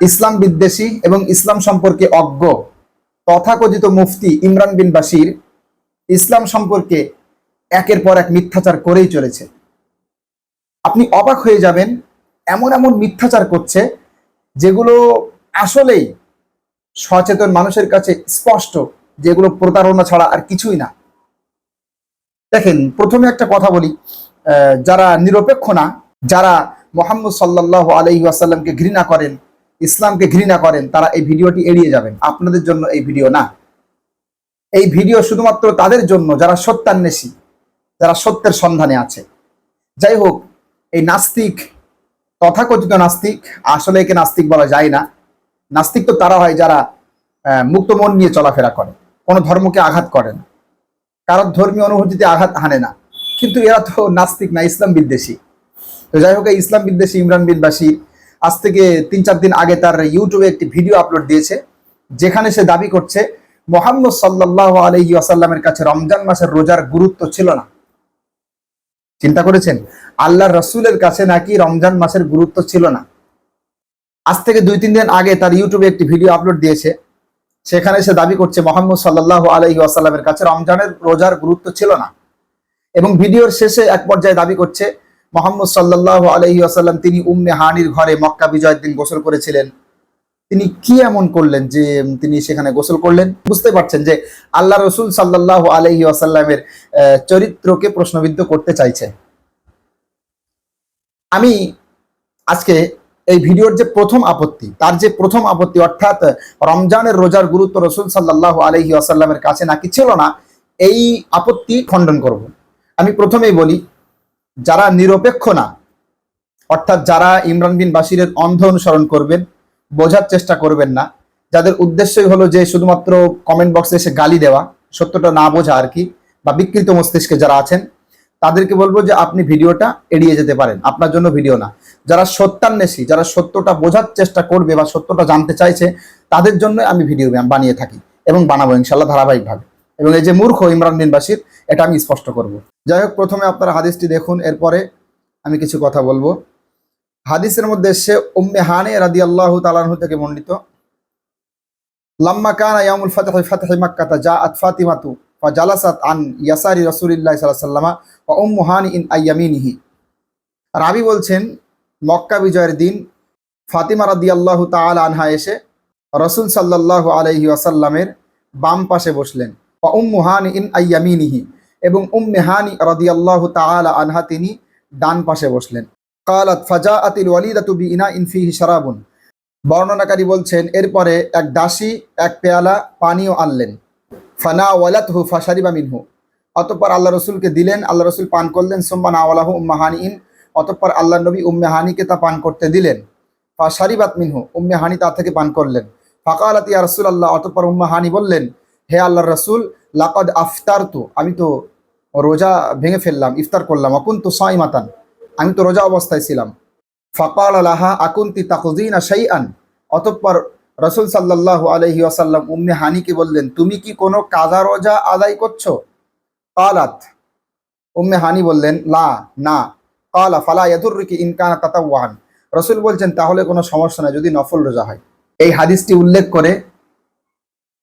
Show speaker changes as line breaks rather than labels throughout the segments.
ইসলাম বিদ্বেষী এবং ইসলাম সম্পর্কে অজ্ঞ। তথাকথিত মুফতি ইমরান বিন বাশির ইসলাম সম্পর্কে একের পর এক মিথ্যাচার করেই চলেছে। আপনি অবাক হয়ে যাবেন, এমন এমন মিথ্যাচার করছে যেগুলো আসলেই সচেতন মানুষের কাছে স্পষ্ট যেগুলো প্রতারণা ছাড়া আর কিছুই না। দেখেন, প্রথমে একটা কথা বলি যারা নিরপেক্ষ না, যারা মোহাম্মদ সাল্লাহ আলহি আসাল্লামকে ঘৃণা করেন ইসলামকে ঘৃণা করেন, তারা এই ভিডিওটি এড়িয়ে যাবেন। আপনাদের জন্য এই ভিডিও না। এই ভিডিও শুধুমাত্র তাদের জন্য, যারা সত্যান্বেষী, যারা সত্যের সন্ধানে আছে। যাই হোক, এই নাস্তিক, তথাকথিত নাস্তিক, আসলে একে নাস্তিক বলা যায় না। নাস্তিক তো তারা হয় যারা মুক্ত মন নিয়ে চলাফেরা করে, কোনো ধর্মকে আঘাত করে না। কারোর ধর্মীয় অনুভূতিতে আঘাত হানে না। কিন্তু এরা তো নাস্তিক না, ইসলাম বিদ্বেষী। তো যাই হোক, এই ইসলাম বিদ্বেষী, ইমরান বিন আজ থেকে তিন চার দিন আগে তার ইউটিউবে একটি ভিডিও আপলোড দিয়েছে, যেখানে সে দাবি করছে, মোহাম্মদ সাল্লাহ আলহি আসাল্লামের কাছে রমজান মাসের রোজার গুরুত্ব ছিল না। চিন্তা করেছেন? আল্লাহ রসুলের কাছে নাকি রমজান মাসের গুরুত্ব ছিল না? আজ থেকে দুই তিন দিন আগে তার ইউটিউবে একটি ভিডিও আপলোড দিয়েছে, সেখানে সে দাবি করছে, মোহাম্মদ সাল্লাহ আলহি আসাল্লামের কাছে রমজানের রোজার গুরুত্ব ছিল না। এবং ভিডিওর শেষে এক পর্যায়ে দাবি করছে মোহাম্মদ সাল্লাহ আলহি আসাল্লাম তিনি উম্মে হানির ঘরে মক্কা বিজয়ের দিন গোসল করেছিলেন। তিনি কি এমন করলেন যে তিনি সেখানে গোসল করলেন? বুঝতে পারছেন যে আল্লাহ রসুল সাল্লাহ আলহি আসাল্লামের চরিত্রকে প্রশ্নবিদ্ধ করতে চাইছে। আমি আজকে এই ভিডিওর যে প্রথম আপত্তি, তার যে প্রথম আপত্তি, অর্থাৎ রমজানের রোজার গুরুত্ব রসুল সাল্লাহ আলহি আসাল্লামের কাছে নাকি ছিল না, এই আপত্তি খণ্ডন করব। আমি প্রথমেই বলি যারা নিরপেক্ষ না, অর্থাৎ যারা ইমরান বিন বাসিরের অন্ধ অনুসরণ করবেন, বোঝার চেষ্টা করবেন না। যাদের উদ্দেশ্যই হলো যে শুধুমাত্র কমেন্ট বক্সে এসে গালি দেওয়া, সত্যটা না বোঝা আর কি, বা বিকৃত মস্তিষ্কে যারা আছেন, তাদেরকে বলব যে আপনি ভিডিওটা এড়িয়ে যেতে পারেন। আপনার জন্য ভিডিও না। যারা সত্যান্বেষী যারা সত্যটা বোঝার চেষ্টা করবে বা সত্যটা জানতে চাইছে, তাদের জন্য আমি ভিডিও বানিয়ে থাকি এবং বানাবো ইনশাল্লাহ ধারাবাহিকভাবে। এবং এই যে মূর্খ ইমরান বিন বাসির এটা আমি স্পষ্ট করব। যাই হোক, প্রথমে আপনারা হাদিসটি দেখুন, এরপরে আমি কিছু কথা বলব। হাদিসের মধ্যে সে উম্মে হানে রাদি আল্লাহ তালানহু থেকে মণ্ডিত লাম্মা কানা ইয়ামুল ফাতহ ফাতহ মাক্কাতা জাআত ফাতিমাতু ফাজালাসাত আন ইয়াসারি রাসূলিল্লাহ ওয়াসাল্লাম ওয়া উম্মু হানি ইন আইয়ামিনিহি রাবি বলছেন, মক্কা বিজয়ের দিন ফাতিমা রাদিয়াল্লাহু তাআলা আনহা এসে রসুল সাল্লাল্লাহু আলাইহি ওয়াসাল্লামের বাম পাশে বসলেন। ইন আইয়ামিনিহি। এবং উম্মে হানি রাদিয়াল্লাহু তাআলা আনহা তিনি ডান পাশে বসলেন। কালাত ফাজাআতিল ওয়ালিদাতু বিইনাইন ফিহি শারাবুন। বর্ণনাকারী বলছেন, এরপরে এক দাসী, এক পেয়ালা পানীয় আনলেন। ফানা ওয়ালাত ওয়ালাতহু ফাশারিবা মিনহু। অতঃপর আল্লাহ রসুলকে দিলেন, আল্লাহ রসুল পান করলেন, সুম্মা নাওয়ালাহু উম্মাহানি ইন। অতঃপর আল্লাহ নবী উম্মে হানিকে তা পান করতে দিলেন। ফাশারিবাত মিনহু, উম্মে হানি তা থেকে পান করলেন। ফাকালাত ইয়া রাসূল আল্লাহ অতঃপর উম্মাহানি বললেন হে আল্লাহ রসুল, লাকদ আফতার আফতারতু, আমি তো রোজা ভেঙে ফেললাম, ইফতার করলাম, অকুন্তু সাইমাতান, আমি তো রোজা অবস্থায় ছিলাম। ফকাল আলাহা আকুন্তি তাকুদিনা শাইআন, অতঃপর রসুল সাল্লাল্লাহু আলাইহি ওয়াসাল্লাম উম্মে হানিকে বললেন, তুমি কি কোনো কাজা রোজা আদায় করছ? কালাত, উম্মে হানি বললেন, লা, না। কালা, ফালা ইয়াদুররিকি ইন কানা তাতাওয়ান। রসুল বলছেন, তাহলে কোনো সমস্যা নাই, যদি নফল রোজা হয়। এই হাদিসটি উল্লেখ করে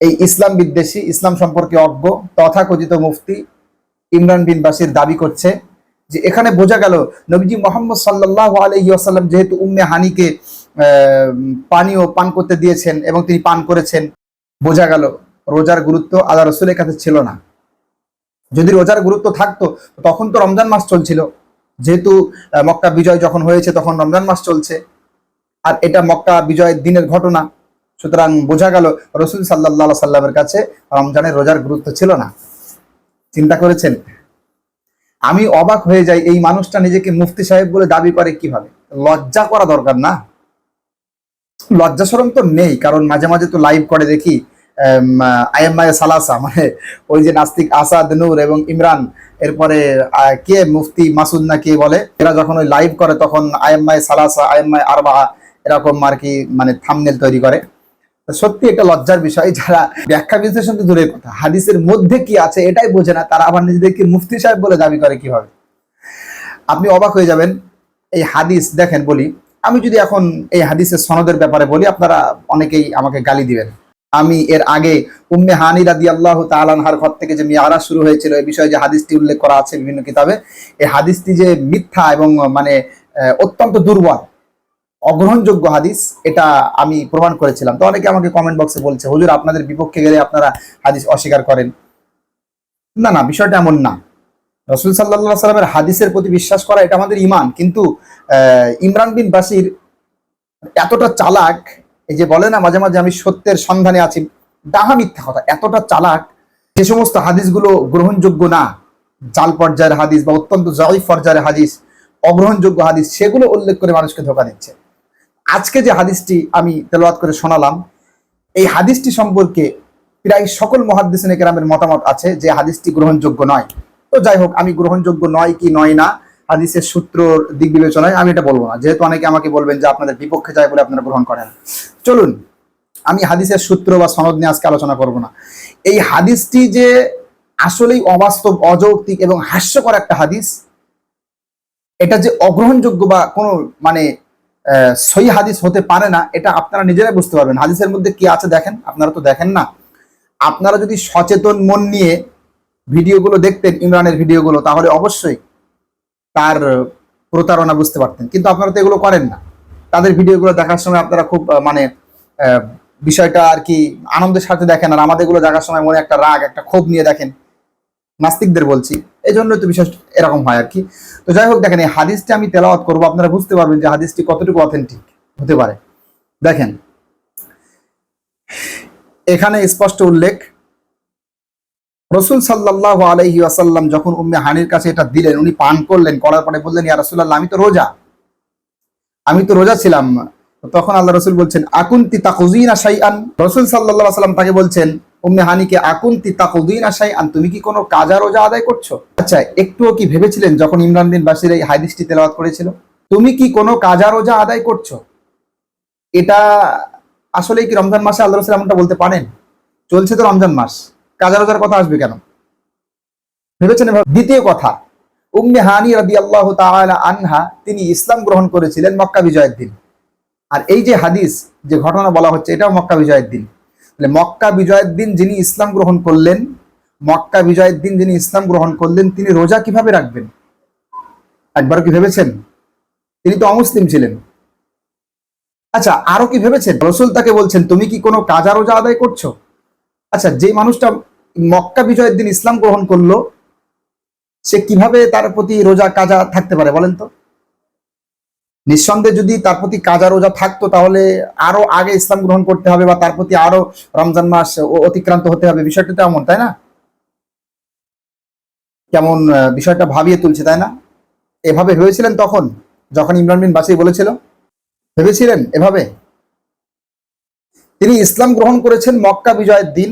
এই ইসলাম বিদ্বেষী, ইসলাম সম্পর্কে অজ্ঞ, তথাকথিত মুফতি ইমরান বিন বাসির দাবি করছে যে এখানে বোঝা গেল নবীজি মোহাম্মদ সাল্লাহ আলহি আসাল্লাম যেহেতু উম্মে হানিকে পানীয় পান করতে দিয়েছেন এবং তিনি পান করেছেন, বোঝা গেল রোজার গুরুত্ব আল্লাহ রসুলের কাছে ছিল না। যদি রোজার গুরুত্ব থাকতো, তখন তো রমজান মাস চলছিল। যেহেতু মক্কা বিজয় যখন হয়েছে তখন রমজান মাস চলছে। আর এটা মক্কা বিজয়ের দিনের ঘটনা। সুতরাং বোঝা গেল রসুল সাল্লাহ সাল্লামের কাছে রমজানের রোজার গুরুত্ব ছিল না। চিন্তা করেছেন? আমি অবাক হয়ে যাই এই মানুষটা নিজেকে মুফতি সাহেব বলে দাবি করে কীভাবে? লজ্জা করা দরকার না। লজ্জা সরম তো নেই, কারণ মাঝে মাঝে তো লাইভ করে দেখি সালাসা মানে ওই যে নাস্তিক আসাদ নূর এবং ইমরান, এরপরে কে মুফতি মাসুদ না কে বলে, এরা যখন ওই লাইভ করে তখন আইএমআই সালাসা আইএমআই আরবা এরকম আর কি মানে থামনেল তৈরি করে। সত্যি একটা লজ্জার বিষয়, যারা ব্যাখ্যা বিশ্লেষণ তো দূরের কথা, হাদিসের মধ্যে কি আছে এটাই বোঝে না, তারা আবার নিজেদেরকে মুফতি সাহেব বলে দাবি করে কীভাবে? আপনি অবাক হয়ে যাবেন, এই হাদিস, দেখেন বলি, আমি যদি এখন এই হাদিসের সনদের ব্যাপারে বলি, আপনারা অনেকেই আমাকে গালি দিবেন। আমি এর আগে উম্মে হানি রাদি আল্লাহ তালানহার ঘর থেকে যে মিয়ারা শুরু হয়েছিল, এই বিষয়ে যে হাদিসটি উল্লেখ করা আছে বিভিন্ন কিতাবে, এই হাদিসটি যে মিথ্যা এবং মানে অত্যন্ত দুর্বল অগ্রহণযোগ্য হাদিস, এটা আমি প্রমাণ করেছিলাম। তো অনেকে আমাকে কমেন্ট বক্সে বলছে, হুজুর, আপনাদের বিপক্ষে গেলে আপনারা হাদিস অস্বীকার করেন? না না, বিষয়টা এমন না। রসুল সাল্লাহ সাল্লামের হাদিসের প্রতি বিশ্বাস করা এটা আমাদের ইমান কিন্তু ইমরান বিন বাসির এতটা চালাক, এই যে বলে না, মাঝে মাঝে আমি সত্যের সন্ধানে আছি, ডাহা মিথ্যা কথা, এতটা চালাক, যে সমস্ত হাদিসগুলো গ্রহণযোগ্য না, জাল পর্যায়ের হাদিস বা অত্যন্ত জয়ী পর্যায়ের হাদিস, অগ্রহণযোগ্য হাদিস, সেগুলো উল্লেখ করে মানুষকে ধোকা দিচ্ছে। আজকে যে হাদিসটি আমি তেলাওয়াত করে শোনালাম, এই হাদিসটি সম্পর্কে প্রায় সকল মহাদিসিন কেরামের মতামত আছে যে হাদিসটি গ্রহণযোগ্য নয়। তো যাই হোক, আমি গ্রহণযোগ্য নয় কি নয় না, হাদিসের সূত্রর দিক বিবেচনায় আমি এটা বলব না। যেহেতু অনেকে আমাকে বলবেন যে আপনাদের বিপক্ষে যায় বলে আপনারা গ্রহণ করেন। চলুন, আমি হাদিসের সূত্র বা সনদ নিয়ে আজকে আলোচনা করব না। এই হাদিসটি যে আসলেই অবাস্তব, অযৌক্তিক এবং হাস্যকর একটা হাদিস, এটা যে অগ্রহণযোগ্য বা কোনো মানে সহি হাদিস হতে পারে না, এটা আপনারা নিজেরাই বুঝতে পারবেন। হাদিসের মধ্যে কি আছে দেখেন? আপনারা তো দেখেন না। আপনারা যদি সচেতন মন নিয়ে ভিডিওগুলো দেখতেন, ইমরানের ভিডিওগুলো, তাহলে অবশ্যই তার প্রতারণা বুঝতে পারতেন। কিন্তু আপনারা তো এগুলো করেন না। তাদের ভিডিওগুলো দেখার সময় আপনারা খুব মানে বিষয়টা আর কি আনন্দের সাথে দেখেন। আর আমাদেরগুলো দেখার সময় মনে একটা রাগ, একটা ক্ষোভ নিয়ে দেখেন। নাস্তিকদের বলছি। এই জন্য তো বিশেষ এরকম হয় আর কি। তো যাই হোক, দেখেন এই হাদিসটি আমি তেলাওয়াত করব। আপনারা বুঝতে পারবেন যে হাদিসটি কতটুকু অথেন্টিক হতে পারে। দেখেন, এখানে স্পষ্ট উল্লেখ, রসুল সাল্লাহ আলহি আসাল্লাম যখন উম্মে হানির কাছে এটা দিলেন, উনি পান করলেন, করার পরে বললেন, ইয়া রসুল্লাহ আমি তো রোজা। আমি তো রোজা ছিলাম। তখন আল্লাহ রসুল বলছেন, আকুন্তি তাকুজিন আন রসুল সাল্লাহ সাল্লাম তাকে বলছেন উম্মে হানিকে আকুন্তি তাকুদিন আশাই আন তুমি কি কোনো কাজা রোজা আদায় করছ? আচ্ছা একটুও কি ভেবেছিলেন যখন ইমরান বিন বাসির এই হাদিসটি তেলাওয়াত করেছিল? তুমি কি কোনো কাজা রোজা আদায় করছ? এটা আসলে কি রমজান মাসে আল্লাহ রসুল এমনটা বলতে পারেন? চলছে তো রমজান মাস, কাজা রোজার কথা আসবে কেন? ভেবেছেন? দ্বিতীয় কথা, উম্মে হানি রাদি আল্লাহ আনহা, তিনি ইসলাম গ্রহণ করেছিলেন মক্কা বিজয়ের দিন। আর এই যে হাদিস, যে ঘটনা বলা হচ্ছে, এটাও মক্কা বিজয়ের দিন। তাহলে মক্কা বিজয়ের দিন যিনি ইসলাম গ্রহণ করলেন, মক্কা বিজয়ের দিন যিনি ইসলাম গ্রহণ করলেন, তিনি রোজা কীভাবে রাখবেন? একবার কি ভেবেছেন? তিনি তো অমুসলিম ছিলেন। আচ্ছা আরও কি ভেবেছেন? রসুল তাকে বলছেন, তুমি কি কোনো কাজা রোজা আদায় করছ? আচ্ছা যে মানুষটা মক্কা বিজয়ের দিন ইসলাম গ্রহণ করল, সে কীভাবে তার প্রতি রোজা কাজা থাকতে পারে বলেন তো? নিঃসন্দেহে যদি তার প্রতি কাজা রোজা থাকতো, তাহলে আরও আগে ইসলাম গ্রহণ করতে হবে বা তার প্রতি আরও রমজান মাস অতিক্রান্ত হতে হবে। বিষয়টা তো এমন, তাই না? কেমন বিষয়টা ভাবিয়ে তুলছে, তাই না? এভাবে ভেবেছিলেন তখন? যখন ইমরান বিন বাসি বলেছিল? ভেবেছিলেন এভাবে? তিনি ইসলাম গ্রহণ করেছেন মক্কা বিজয়ের দিন,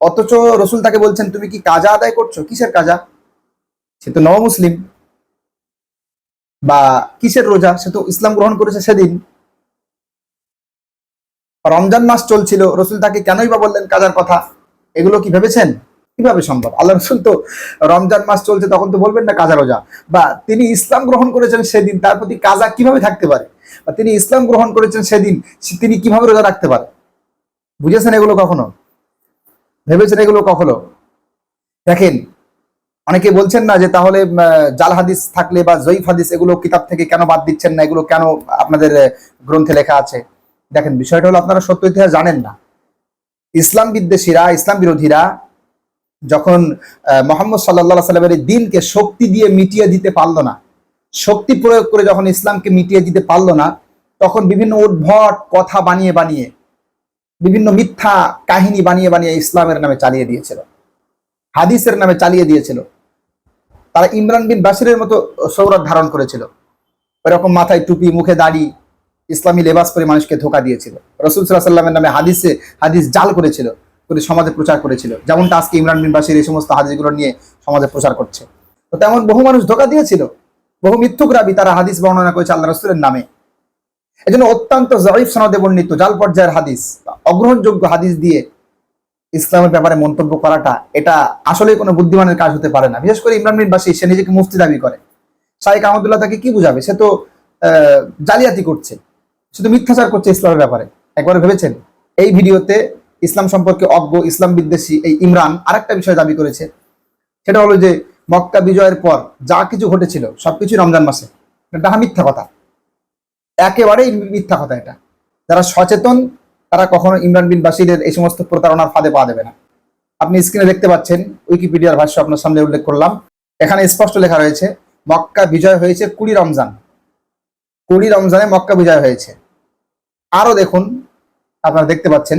অথচ রসুল তাকে বলছেন, তুমি কি কাজা আদায় করছ? কিসের কাজা? সে তো নব মুসলিম বা কিসের রোজা? সে তো ইসলাম গ্রহণ করেছে সেদিন। রমজান মাস চলছিল, রসুল তাকে কেনই বা বললেন কাজার কথা? এগুলো কি ভেবেছেন? কীভাবে সম্ভব? আল্লাহ রসুল তো রমজান মাস চলছে, তখন তো বলবেন না কাজা রোজা। বা তিনি ইসলাম গ্রহণ করেছেন সেদিন, তার প্রতি কাজা কীভাবে থাকতে পারে? বা তিনি ইসলাম গ্রহণ করেছেন সেদিন তিনি কীভাবে রোজা রাখতে পারে? বুঝেছেন এগুলো কখনো? ভেবেছেন এগুলো কখনো? দেখেন অনেকে বলছেন না যে তাহলে জাল হাদিস থাকলে বা জয়ীফ হাদিস এগুলো কিতাব থেকে কেন বাদ দিচ্ছেন না? এগুলো কেন আপনাদের গ্রন্থে লেখা আছে? দেখেন, বিষয়টা হলো আপনারা সত্য ইতিহাস জানেন না। ইসলাম বিদ্বেষীরা, ইসলাম বিরোধীরা যখন মোহাম্মদ সাল্লাহ সাল্লামের এই দিনকে শক্তি দিয়ে মিটিয়ে দিতে পারল না, শক্তি প্রয়োগ করে যখন ইসলামকে মিটিয়ে দিতে পারল না, তখন বিভিন্ন উদ্ভট কথা বানিয়ে বানিয়ে, বিভিন্ন মিথ্যা কাহিনী বানিয়ে বানিয়ে ইসলামের নামে চালিয়ে দিয়েছিল। হাদিসের নামে চালিয়ে দিয়েছিল। তারা ইমরান বিন বাসিরের মতো সৌরভ ধারণ করেছিল। এরকম মাথায় টুপি, মুখে দাড়ি, ইসলামী লেবাস করে মানুষকে ধোকা দিয়েছিল। রসুল সাল্লাহ সাল্লামের নামে হাদিসে, হাদিস জাল করেছিল করে সমাজে প্রচার করেছিল। যেমনটা আজকে ইমরান বিন বাসির এই সমস্ত হাদিসগুলো নিয়ে সমাজে প্রচার করছে। তো তেমন বহু মানুষ ধোকা দিয়েছিল। বহু মিথ্যুক রাবি তারা হাদিস বর্ণনা করেছে আল্লাহ রসুলের নামে। এজন্য অত্যন্ত জয়ীফ সনদে বর্ণিত জাল পর্যায়ের হাদিস, অগ্রহণযোগ্য হাদিস দিয়ে ইসলামের ব্যাপারে মন্তব্য করাটা, এটা আসলে কোনো বুদ্ধিমানের কাজ হতে পারে না। বিশেষ করে ইমরান বিন বাসি সে নিজেকে মুফতি দাবি করে। শাইখ আহমদুল্লাহ তাকে কি বুঝাবে? সে তো জালিয়াতি করছে। শুধু মিথ্যাচার করছে ইসলামের ব্যাপারে। একবার ভেবেছেন? এই ভিডিওতে ইসলাম সম্পর্কে অজ্ঞ, ইসলাম বিদ্বেষী এই ইমরান আরেকটা বিষয় দাবি করেছে। সেটা হলো যে, মক্কা বিজয়ের পর যা কিছু ঘটেছিল, সবকিছু রমজান মাসে। এটা মিথ্যা কথা। একেবারেই মিথ্যা কথা এটা। যারা সচেতন তারা কখনো ইমরান বিন বাসিরের এই সমস্ত প্রতারণার ফাঁদে পা দেবে না। আপনি স্ক্রিনে দেখতে পাচ্ছেন উইকিপিডিয়ার ভাষ্য আপনার সামনে উল্লেখ করলাম। এখানে স্পষ্ট লেখা রয়েছে, মক্কা বিজয় হয়েছে কুড়ি রমজান। কুড়ি রমজানে মক্কা বিজয় হয়েছে। আরও দেখুন, আপনারা দেখতে পাচ্ছেন,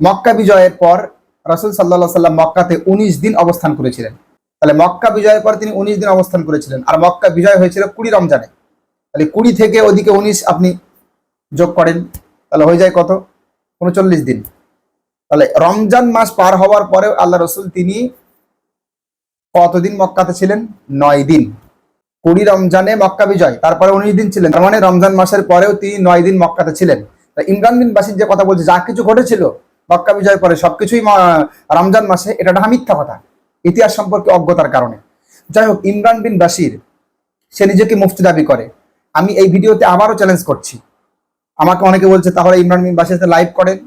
মক্কা বিজয়ের পর রসুল সাল্লাহ সাল্লাম মক্কাতে উনিশ দিন অবস্থান করেছিলেন। তাহলে মক্কা বিজয়ের পর তিনি উনিশ দিন অবস্থান করেছিলেন, আর মক্কা বিজয় হয়েছিল কুড়ি রমজানে। তাহলে কুড়ি থেকে ওদিকে উনিশ আপনি যোগ করেন তাহলে হয়ে যায় কত? উনচল্লিশ দিন। তাহলে রমজান মাস পার হওয়ার পরেও আল্লাহ রসুল তিনি কতদিন মক্কাতে ছিলেন? নয় দিন। কুড়ি রমজানে মক্কা বিজয়, তারপরে উনিশ দিন ছিলেন। তার মানে রমজান মাসের পরেও তিনি নয় দিন মক্কাতে ছিলেন। ইমরান বিন বাসির যে কথা বলছে, যা কিছু ঘটেছিল মক্কা বিজয়ের পরে, সবকিছুই রমজান মাসে, এটা একটা মিথ্যা কথা। ইতিহাস সম্পর্কে অজ্ঞতার কারণে। যাই হোক, ইমরান বিন বাসির সে নিজেকে মুফতি দাবি করে। আমি এই ভিডিওতে আবারও চ্যালেঞ্জ করছি। আমাকে অনেকে বলছে, তাহলে ইমরান বিন বাসির সাথে লাইভ করেন।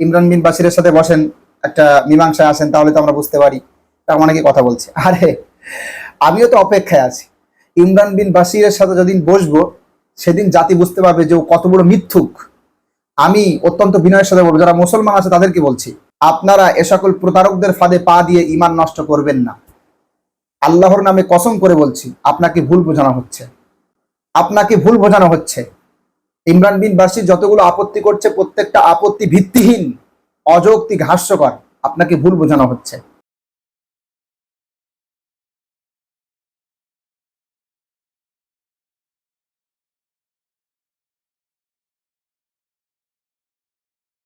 ইমরান বিন বাসিরের সাথে বসেন, একটা মীমাংসায় আসেন, তাহলে তো আমরা বুঝতে পারি। তা অনেকে কথা বলছে? আরে, আমিও তো অপেক্ষায় আছি। ইমরান বিন বাসিরের সাথে যেদিন বসবো, সেদিন জাতি বুঝতে পারবে যে ও কত বড় মিথ্যুক। আমি অত্যন্ত বিনয়ের সাথে বলব, যারা মুসলমান আছে তাদেরকে বলছি, আপনারা এ সকল প্রতারকদের ফাঁদে পা দিয়ে ইমান নষ্ট করবেন না। আল্লাহর নামে কসম করে বলছি, আপনাকে ভুল বোঝানো হচ্ছে। আপনাকে ভুল বোঝানো হচ্ছে। ইমরান বিন বাসির যতগুলো আপত্তি করছে, প্রত্যেকটা আপত্তি ভিত্তিহীন, অযৌক্তিক, হাস্যকর। আপনাকে ভুল বোঝানো হচ্ছে।